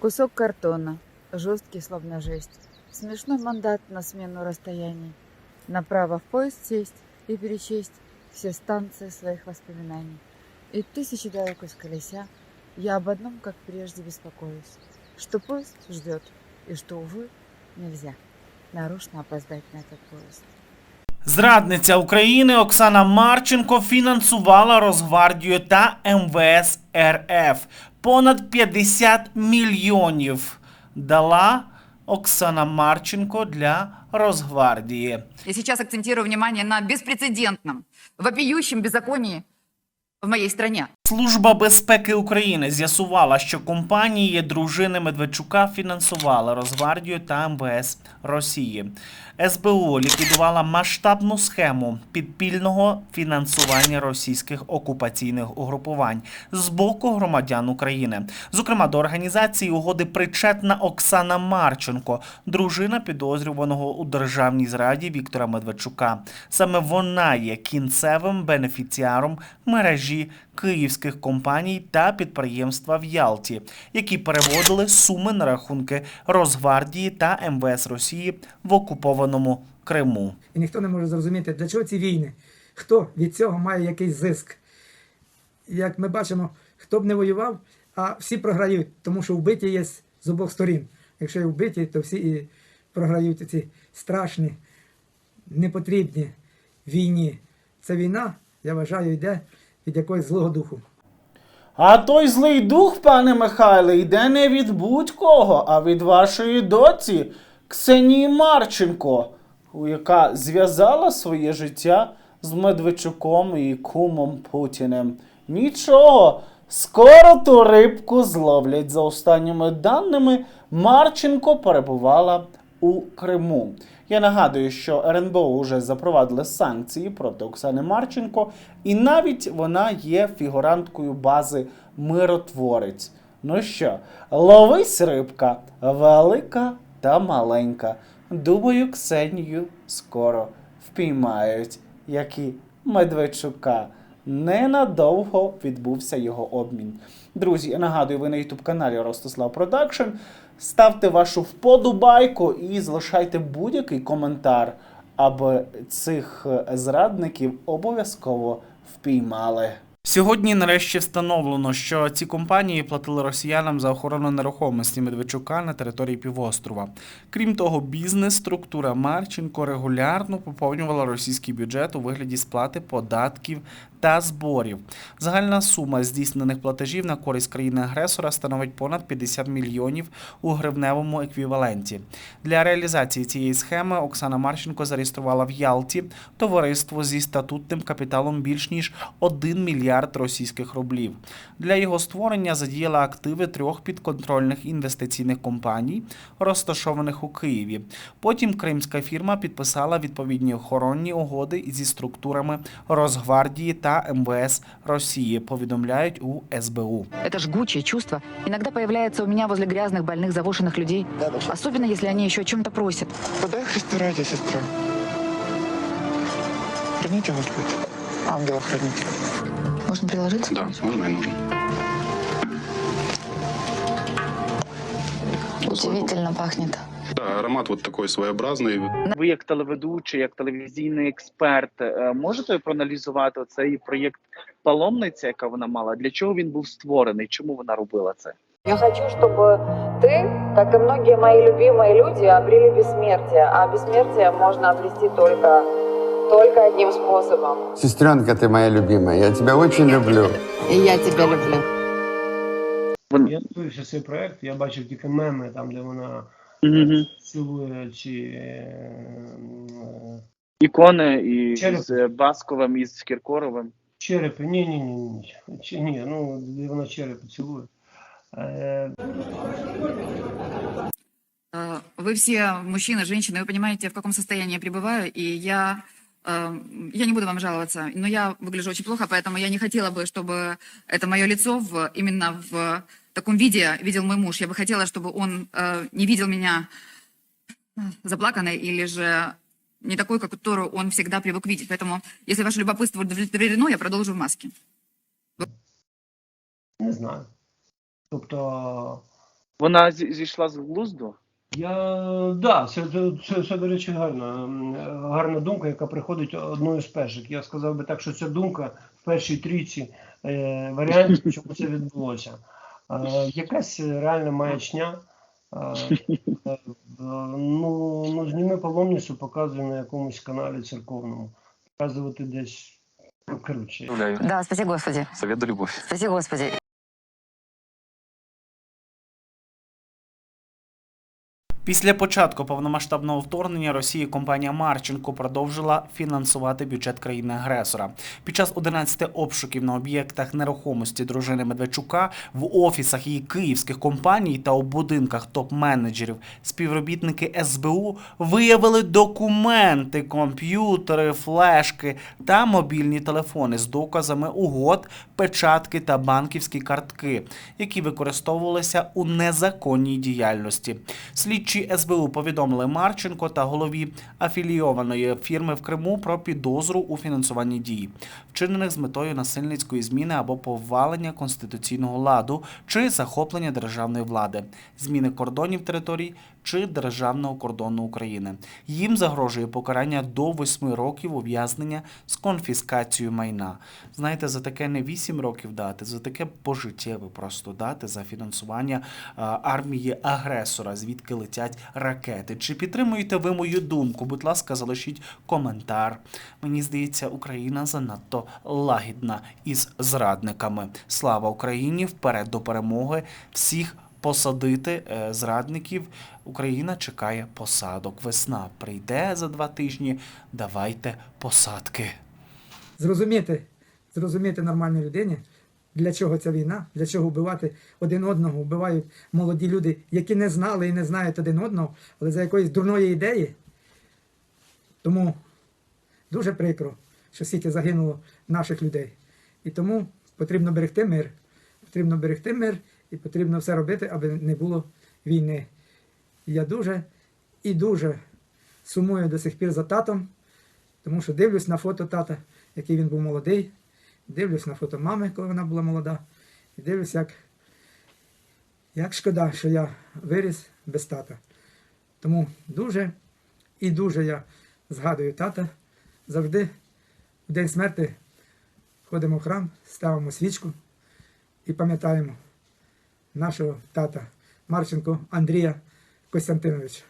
Кусок картона, жесткий словно жесть. Смешной мандат на смену расстояний. Направо в поезд сесть и перечесть все станции своих воспоминаний. И тысячи дорог из колеся я об одном, как прежде, беспокоюсь. Что поезд ждет, и что, увы, нельзя нарочно опоздать на этот поезд. Зрадниця України Оксана Марченко фінансувала Росгвардію та МВС РФ. Понад 50 мільйонів дала Оксана Марченко для Росгвардії. Я сейчас акцентирую внимание на беспрецедентном, вопиющем беззаконии в моей стране. Служба безпеки України з'ясувала, що компанії дружини Медведчука фінансували Росгвардію та МВС Росії. СБУ ліквідувала масштабну схему підпільного фінансування російських окупаційних угрупувань з боку громадян України. Зокрема, до організації угоди причетна Оксана Марченко, дружина підозрюваного у державній зраді Віктора Медведчука. Саме вона є кінцевим бенефіціаром мережі київських компаній та підприємства в Ялті, які переводили суми на рахунки Росгвардії та МВС Росії в окупованому Криму. І ніхто не може зрозуміти, для чого ці війни, хто від цього має якийсь зиск. Як ми бачимо, хто б не воював, а всі програють, тому що вбиті є з обох сторін. Якщо є вбиті, то всі і програють ці страшні, непотрібні війні. Це війна, я вважаю, йде від якогось злого духу. А той злий дух, пане Михайле, йде не від будь-кого, а від вашої доці Ксенії Марченко, яка зв'язала своє життя з Медведчуком і кумом Путіним. Нічого, скоро ту рибку зловлять. За останніми даними, Марченко перебувала у Криму. Я нагадую, що РНБО вже запровадили санкції проти Оксани Марченко, і навіть вона є фігуранткою бази Миротворець. Ну що, ловись рибка, велика та маленька. Думаю, Ксенію скоро впіймають, як і Медведчука. Ненадовго відбувся його обмін. Друзі, я нагадую, ви на youtube каналі Ростислав Продакшн. Ставте вашу вподобайку і залишайте будь-який коментар, аби цих зрадників обов'язково впіймали. Сьогодні нарешті встановлено, що ці компанії платили росіянам за охорону нерухомості Медведчука на території півострова. Крім того, бізнес-структура Марченко регулярно поповнювала російський бюджет у вигляді сплати податків та зборів. Загальна сума здійснених платежів на користь країни-агресора становить понад 50 мільйонів у гривневому еквіваленті. Для реалізації цієї схеми Оксана Марченко зареєструвала в Ялті товариство зі статутним капіталом більш ніж 1 мільярд російських рублів. Для його створення задіяла активи трьох підконтрольних інвестиційних компаній, розташованих у Києві. Потім кримська фірма підписала відповідні охоронні угоди зі структурами Росгвардії та МВС Росії. Повідомляють у СБУ. Это жгучее чувство иногда появляется у меня возле грязных, больных, завошенных людей. Особенно, если они еще о чем-то просят. Подай Христе сестра. Храните Господь. Ангела-хранителя. Можно приложиться? Да, можно и нужно. Удивительно пахнет. Да, аромат вот такой своеобразный. Ви як телеведучий, як телевізійний експерт, е, можете проаналізувати цей проєкт паломниця, яка вона мала? Для чого він був створений? Чому вона робила це? Я хочу, чтобы ты, как и многие мои любимые люди, обрели бессмертие. А бессмертие можно обрести только, только одним способом. Сестренка ты моя любимая, я тебя очень люблю. И я тебя люблю. Вон... Я дивився цей проект, я бачив тільки меми, там, де вона Мгм. цілує чи е, е, Ікони і Череп. з Басковим і з Кіркоровим. черепи. Ні, ні, ні, ні. Чи ні, ну де вона черепи цілує. Е, Э, Вы все мужчины, женщины, вы понимаете, в каком состоянии я пребываю, и я, э, я не буду вам жаловаться, но я выгляжу очень плохо, поэтому я не хотела бы, чтобы это мое лицо в, именно в таком виде видел мой муж. Я бы хотела, чтобы он э, не видел меня э, заплаканной или же не такой, как которую он всегда привык видеть. Поэтому, если ваше любопытство удовлетворено, я продолжу в маске. не знаю. Тобто Вона зі- зійшла з глузду? Я да, це, це, це, це, до речі, гарна, гарна думка, яка приходить одною з перших. Я сказав би так, що ця думка в першій трійці е, варіантів, чому це відбулося. Е, якась реальна маячня. Е, е, ну, ну, зніми паломницю, показує на якомусь каналі церковному. Показувати десь. Ну, коротше. Да, спаси Господи. Совет да любовь. Спаси Господи. Після початку повномасштабного вторгнення Росії компанія Марченко продовжила фінансувати бюджет країни-агресора. Під час 11 обшуків на об'єктах нерухомості дружини Медведчука в офісах її київських компаній та у будинках топ-менеджерів співробітники СБУ виявили документи, комп'ютери, флешки та мобільні телефони з доказами угод, печатки та банківські картки, які використовувалися у незаконній діяльності. Слідчі СБУ повідомили Марченко та голові афілійованої фірми в Криму про підозру у фінансуванні дій, вчинених з метою насильницької зміни або повалення конституційного ладу чи захоплення державної влади, зміни кордонів територій чи державного кордону України. Їм загрожує покарання до 8 років ув'язнення з конфіскацією майна. Знаєте, за таке не 8 років дати, за таке пожиттєве просто дати за фінансування армії агресора, звідки летять ракети. Чи підтримуєте ви мою думку? Будь ласка, залишіть коментар. Мені здається, Україна занадто лагідна із зрадниками. Слава Україні! Вперед до перемоги! Всіх посадити е, зрадників. Україна чекає посадок. Весна прийде за два тижні. Давайте посадки. Зрозуміти, зрозуміти нормальній людині, для чого ця війна, для чого вбивати один одного, вбивають молоді люди, які не знали і не знають один одного, але за якоїсь дурної ідеї. Тому дуже прикро, що стільки загинуло наших людей. І тому потрібно берегти мир. Потрібно берегти мир і потрібно все робити, аби не було війни. Я дуже і дуже сумую до сих пір за татом, тому що дивлюсь на фото тата, який він був молодий, дивлюсь на фото мами, коли вона була молода, і дивлюсь, як, як шкода, що я виріс без тата. Тому дуже і дуже я згадую тата. Завжди в день смерти ходимо в храм, ставимо свічку і пам'ятаємо нашого тата Марченко Андрія Костянтиновича.